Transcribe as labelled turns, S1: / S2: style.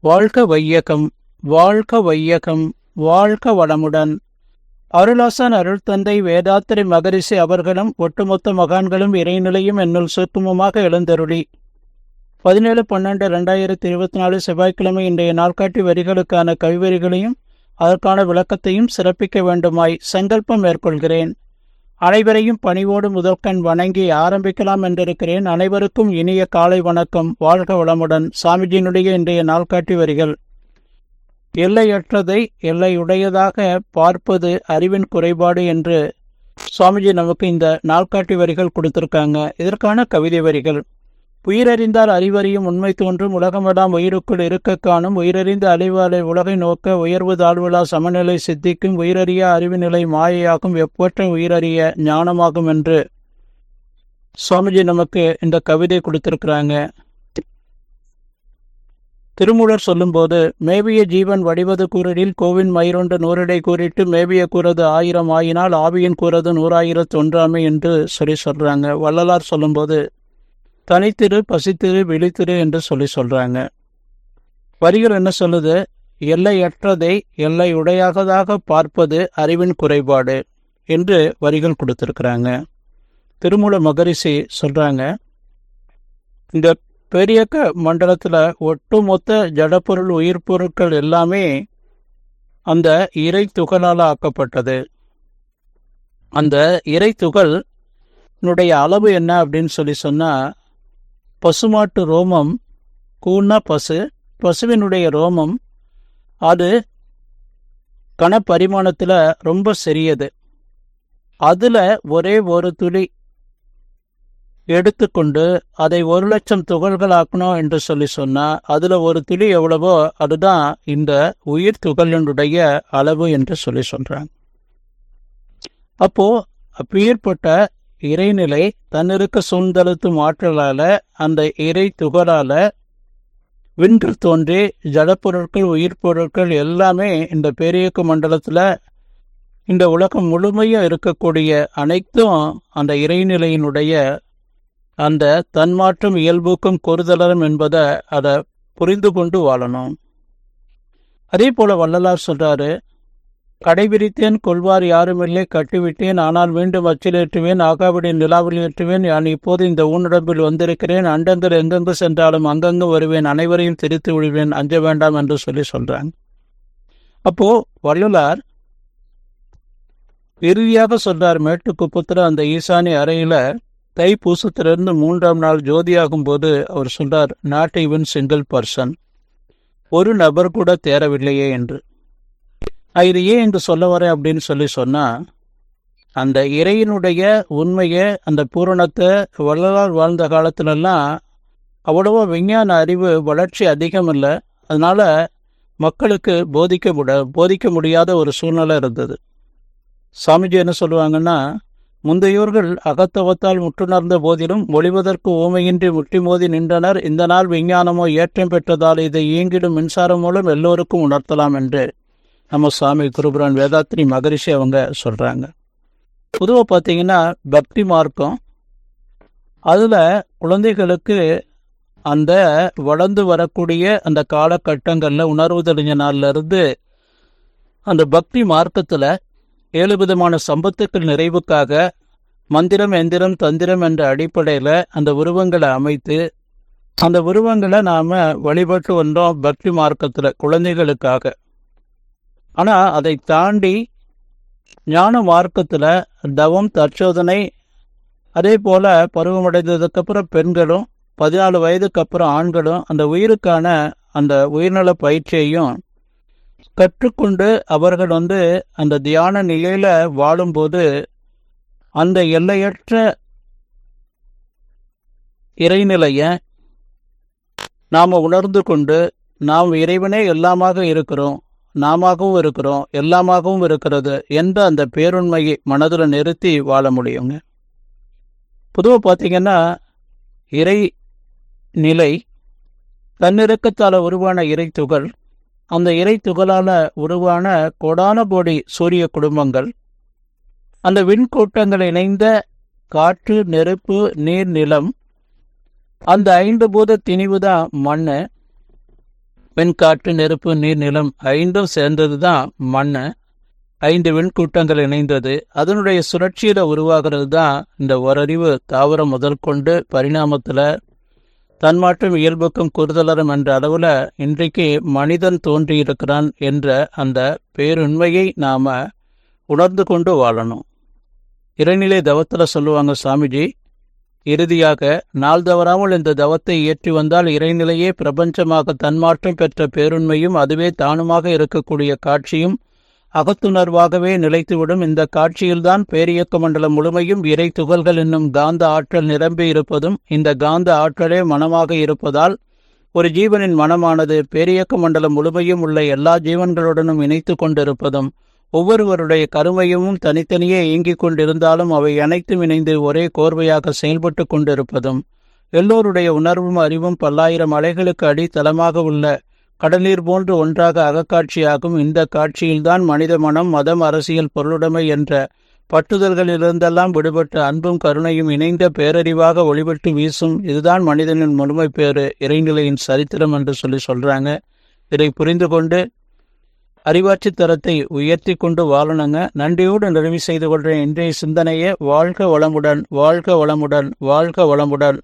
S1: வாழ்க வையகம் வாழ்க வையகம் வாழ்க வளமுடன். அருளாசன் அருள் தந்தை வேதாத்திரி மகரிஷி அவர்களும் ஒட்டுமொத்த மகான்களும் இறைநிலையும் என்னுள் சுத்தமமாக எழுந்தருளி. பதினேழு பன்னெண்டு ரெண்டாயிரத்தி இருபத்தி நாலு செவ்வாய்க்கிழமை இன்றைய நாள்காட்டி வரிகளுக்கான கவிவரிகளையும் அதற்கான விளக்கத்தையும் சிறப்பிக்க வேண்டுமாய் சங்கல்பம் மேற்கொள்கிறேன். அனைவரையும் பணிவோடு முதற்கண் வணங்கி ஆரம்பிக்கலாம் என்றிருக்கிறேன். அனைவருக்கும் இனிய காலை வணக்கம். வாழ்க வளமுடன். சாமிஜியினுடைய இன்றைய நாள்காட்டி வரிகள். எல்லையற்றதை எல்லையுடையதாக பார்ப்பது அறிவின் குறைபாடு என்று சுவாமிஜி நமக்கு இந்த நாள்காட்டி வரிகள் கொடுத்திருக்காங்க. இதற்கான கவிதை வரிகள். உயிரறிந்தால் அறிவறியும் உண்மை தோன்றும். உலகமெல்லாம் உயிருக்குள் இருக்க காணும். உயிரறிந்த அழிவாலை உலகை நோக்க உயர்வு தாழ்வுலா சமநிலை சித்திக்கும். உயிரறிய அறிவு நிலை மாயையாகும். எப்பற்ற உயிரறிய ஞானமாகும் என்று சுவாமிஜி நமக்கு இந்த கவிதை கொடுத்திருக்கிறாங்க. திருமூலர் சொல்லும்போது மேவிய ஜீவன் வடிவது கூறலில் கோவின் மயிரொன்று நூறடை கூறிட்டு மேவிய கூறது ஆயிரம் ஆயினால் ஆவியின் கூறது நூறாயிரத்து ஒன்றாமை என்று சொல்லி சொல்கிறாங்க வள்ளலார் சொல்லும்போது தனித்திரு பசித்திரு விழித்திரு என்று சொல்லி சொல்றாங்க. வரிகள் என்ன சொல்லுது? எல்லையற்றதை எல்லை உடையாகதாக பார்ப்பது அறிவின் குறைபாடு என்று வரிகள் கொடுத்திருக்கிறாங்க. திருமூல மகரிஷி சொல்றாங்க இந்த பெரியக்க மண்டலத்தில் ஒட்டுமொத்த ஜடப்பொருள் உயிர் பொருட்கள் எல்லாமே அந்த இறை துகளால் ஆக்கப்பட்டது. அந்த இறை துகள் அளவு என்ன அப்படின்னு சொல்லி சொன்னால் பசுமாட்டு ரோமம் கூன்னா பசு பசுவினுடைய ரோமம் அது கனப்பரிமாணத்தில் ரொம்ப சிறியது. அதில் ஒரே ஒரு துளி எடுத்துக்கொண்டு அதை ஒரு லட்சம் துகள்கள் ஆக்கணும் என்று சொல்லி சொன்னால் அதில் ஒரு துளி எவ்வளவோ அதுதான் இந்த உயிர் துகளினுடைய அளவு என்று சொல்லி சொல்கிறாங்க அப்போது அப்பேற்பட்ட இறைநிலை தன்னிருக்க சூழ்ந்தழுத்தும் ஆற்றலால அந்த இறை துகளால வின்று தோன்றி ஜடப்பொருட்கள் உயிர் பொருட்கள் எல்லாமே இந்த பேரியக்க மண்டலத்தில் இந்த உலகம் முழுமையாக இருக்கக்கூடிய அனைத்தும் அந்த இறைநிலையினுடைய அந்த தன்மாற்றம் இயல்புக்கும் கொறுதலரும் என்பதை அதை புரிந்து கொண்டு வாழணும். அதே போல வள்ளலார் சொல்றாரு கடைபிடித்தேன் கொள்வார் யாருமில்லை கட்டிவிட்டேன் ஆனால் மீண்டும் அச்சிலேற்றுவேன் ஆகாவிடைய நிலாவில் ஏற்றுவேன் நான் இப்போது இந்த ஊனடம்பில் வந்திருக்கிறேன் அண்டங்கள் எங்கெங்கு சென்றாலும் அங்கங்கு வருவேன் அனைவரையும் திரித்து விடுவேன் அஞ்ச வேண்டாம் என்று சொல்லி சொல்றாங்க. அப்போ வள்ளலார் இறுதியாக சொல்றார் மேட்டுக்குப்பத்தில் அந்த ஈசானி அறையில தைப்பூசத்திலிருந்து மூன்றாம் நாள் ஜோதியாகும் போது அவர் சொல்றார் நாட் ஈவன் சிங்கிள் பர்சன் ஒரு நபர் கூட தேரவில்லையே என்று. இது ஏன் என்று சொல்ல வரேன் அப்படின்னு சொல்லி சொன்னால் அந்த இறையினுடைய உண்மையை அந்த பூரணத்தை வள்ளலார் வாழ்ந்த காலத்துலலாம் அவ்வளவோ விஞ்ஞான அறிவு வளர்ச்சி அதிகம் இல்லை. அதனால் மக்களுக்கு போதிக்க முட போதிக்க முடியாத ஒரு சூழ்நிலை இருந்தது. சாமிஜி என்ன சொல்லுவாங்கன்னா முந்தையோர்கள் அகத்தவத்தால் முற்றுணர்ந்த போதிலும் ஒளிவதற்கு ஓமையின்றி முட்டி மோதி நின்றனர். இந்த நாள் விஞ்ஞானமோ ஏற்றம் பெற்றதால் இதை இயங்கிடும் மின்சாரம் மூலம் எல்லோருக்கும் உணர்த்தலாம் என்று. நம்ம சுவாமி குருபுரான் வேதாத்ரி மகரிஷி அவங்க சொல்கிறாங்க பொதுவாக பார்த்தீங்கன்னா பக்தி மார்க்கம் அதில் குழந்தைகளுக்கு அந்த வளர்ந்து வரக்கூடிய அந்த காலகட்டங்களில் உணர்வு தெரிஞ்ச நாள்லேருந்து அந்த பக்தி மார்க்கத்தில் ஏழு விதமான சம்பத்துக்கள் நிறைவுக்காக மந்திரம் எந்திரம் தந்திரம் என்ற அடிப்படையில் அந்த உருவங்களை அமைத்து அந்த உருவங்களை நாம் வழிபட்டு வந்தோம் பக்தி மார்க்கத்தில் குழந்தைகளுக்காக. ஆனால் அதை தாண்டி ஞான மார்க்கத்தில் தவம் தற்சோதனை அதே போல் பருவமடைந்ததுக்கப்புறம் பெண்களும் பதினாலு வயதுக்கு அப்புறம் ஆண்களும் அந்த உயிருக்கான அந்த உயிர்நல பயிற்சியையும் கற்றுக்கொண்டு அவர்கள் வந்து அந்த தியான நிலையில் வாழும்போது அந்த எல்லையற்ற இறைநிலையை நாம் உணர்ந்து கொண்டு நாம் இறைவனே எல்லாமாக இருக்கிறோம். நாமவும் இருக்கிறோம் எல்லாமாகவும் இருக்கிறது என்ற அந்த பேருண்மையை மனதில் நிறுத்தி வாழ முடியுங்க. பொதுவாக பார்த்தீங்கன்னா இறை நிலை தன்னிறக்கத்தால் உருவான இறை துகள் அந்த இறை துகளால் உருவான கொடான போடி சூரிய குடும்பங்கள் அந்த விண்கூட்டங்கள் இணைந்த காற்று நெருப்பு நீர் நிலம் அந்த ஐந்து பூத திணிவு தான் மண்ணு. மண் வெண்காற்று நெருப்பு நீர் நிலம் ஐந்தும் சேர்ந்தது தான் ஐந்து விண்கூட்டங்கள் இணைந்தது. அதனுடைய சுழற்சியில உருவாகிறது தான் இந்த ஓரறிவு. தாவரம் முதல் கொண்டு பரிணாமத்தில் தன்மாற்றும் இயல்புக்கும் குறுதலரும் என்ற அளவில் இன்றைக்கு மனிதன் தோன்றியிருக்கிறான் என்ற அந்த பேருண்மையை நாம் உணர்ந்து கொண்டு வாழணும். இறைநிலை தவத்தில் சொல்லுவாங்க சாமிஜி இறுதியாக நாள் தவறாமல் இந்த தவத்தை ஏற்றி வந்தால் இறைநிலையே பிரபஞ்சமாக தன்மாற்றம் பெற்ற பேருண்மையும் அதுவே தானுமாக இருக்கக்கூடிய காட்சியும் அகத்துணர்வாகவே நிலைத்துவிடும். இந்த காட்சியில்தான் பேரியக்க மண்டலம் முழுமையும் இறை துகள்கள் என்னும் காந்த ஆற்றல் நிரம்பி இருப்பதும் இந்த காந்த ஆற்றலே மனமாக இருப்பதால் ஒரு ஜீவனின் மனமானது பேரியக்க மண்டலம் முழுமையும் உள்ள எல்லா ஜீவன்களுடனும் இணைத்து கொண்டிருப்பதும் ஒவ்வொருவருடைய கருமையும் தனித்தனியே இயங்கிக் கொண்டிருந்தாலும் அவை அனைத்தும் இணைந்து ஒரே கோர்வையாக செயல்பட்டு கொண்டிருப்பதும் எல்லோருடைய உணர்வும் அறிவும் பல்லாயிரம் அலைகளுக்கு அடித்தளமாக உள்ள கடலீர் போன்று ஒன்றாக அகக்காட்சியாகும் இந்த காட்சியில்தான் மனித மனம் மதம் அரசியல் பொருளுடைமை என்ற பட்டுதல்களிலிருந்தெல்லாம் விடுபட்ட அன்பும் கருணையும் இணைந்த பேரறிவாக ஒளிபட்டு வீசும் இதுதான் மனிதனின் முழுமை பேறு இறைநிலையின் சரித்திரம் என்று சொல்லி சொல்றாங்க. இதை புரிந்து கொண்டு அறிவாட்சி தரத்தை உயர்த்தி கொண்டு வாழணுங்க. நன்றியோடு நிறைவு செய்து கொள்கிறேன். இன்றைய சிந்தனையே வாழ்க வளமுடன் வாழ்க வளமுடன் வாழ்க வளமுடன்.